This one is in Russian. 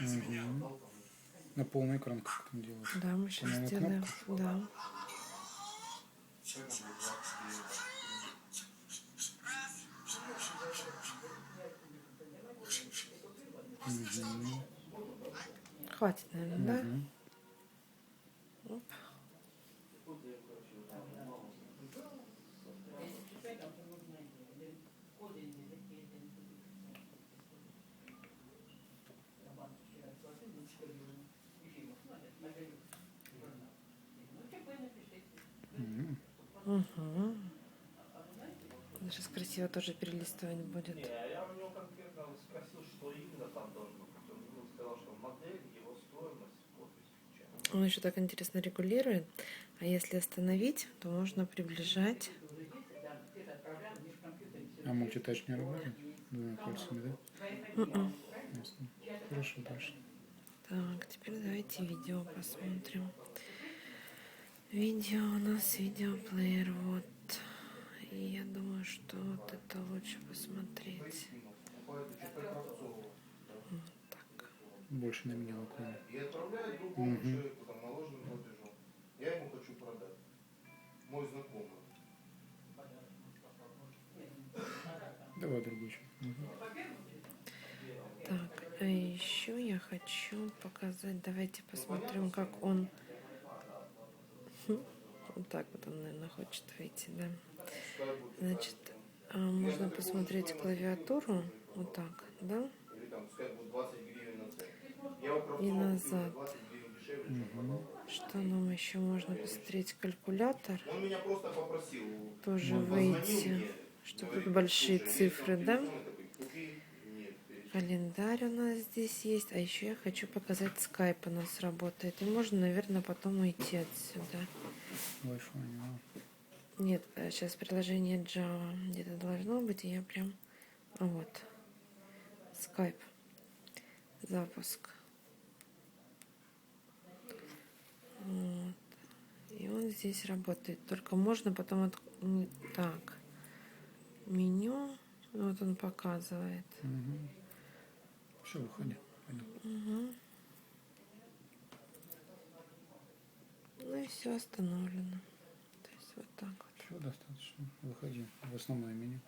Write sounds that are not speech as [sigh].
Мгм. На полный экран как там делать? Да, мы сейчас По-моему, сделаем. кнопку. Да. ЧП будет 29. Мгм. Хватит, наверное, да? Мгм. Оп. Угу. Сейчас красиво тоже перелистывать будет. Не, я у него конкретно спросил, что именно там должно быть. Он сказал, что модель, его стоимость, подпись. Он еще так интересно регулирует. А если остановить, то можно приближать. А мультитач не работает? Двумя пальцами, да? Ясно. Хорошо, дальше. Так, теперь давайте видео посмотрим. Видео у нас видеоплеер вот. И я думаю, что вот это лучше посмотреть. Вот так. Больше на меня наклонен. И отправляет другому Мгм. человеку там наложенным платежом. Я ему хочу продать. Мой знакомый. Давай другой еще. А еще я хочу показать. Давайте посмотрим, как он. [laughs] Вот так вот он, наверное, хочет выйти, да. Значит, а, можно посмотреть клавиатуру. Вот так, да? Или там, пускай будет 20 гривен на цент. Я у Кравцова И назад. за 20 гривен дешевле, чем продал. Что нам еще можно посмотреть? Калькулятор. Он меня просто попросил. Тоже выйти. Что тут большие «Слушай, есть цифры, да? Календарь у нас здесь есть. А еще я хочу показать скайп у нас работает. И можно, наверное, потом уйти отсюда. Wi-Fi. Нет, сейчас приложение Java где-то должно быть, и я прям... а Вот. Skype. Запуск. Вот. И он здесь работает. Только можно потом... От... Так. Меню. Вот он показывает. Все, выходи. Мгм. Ну и все остановлено. То есть вот так вот. Все достаточно. Выходи в основное меню.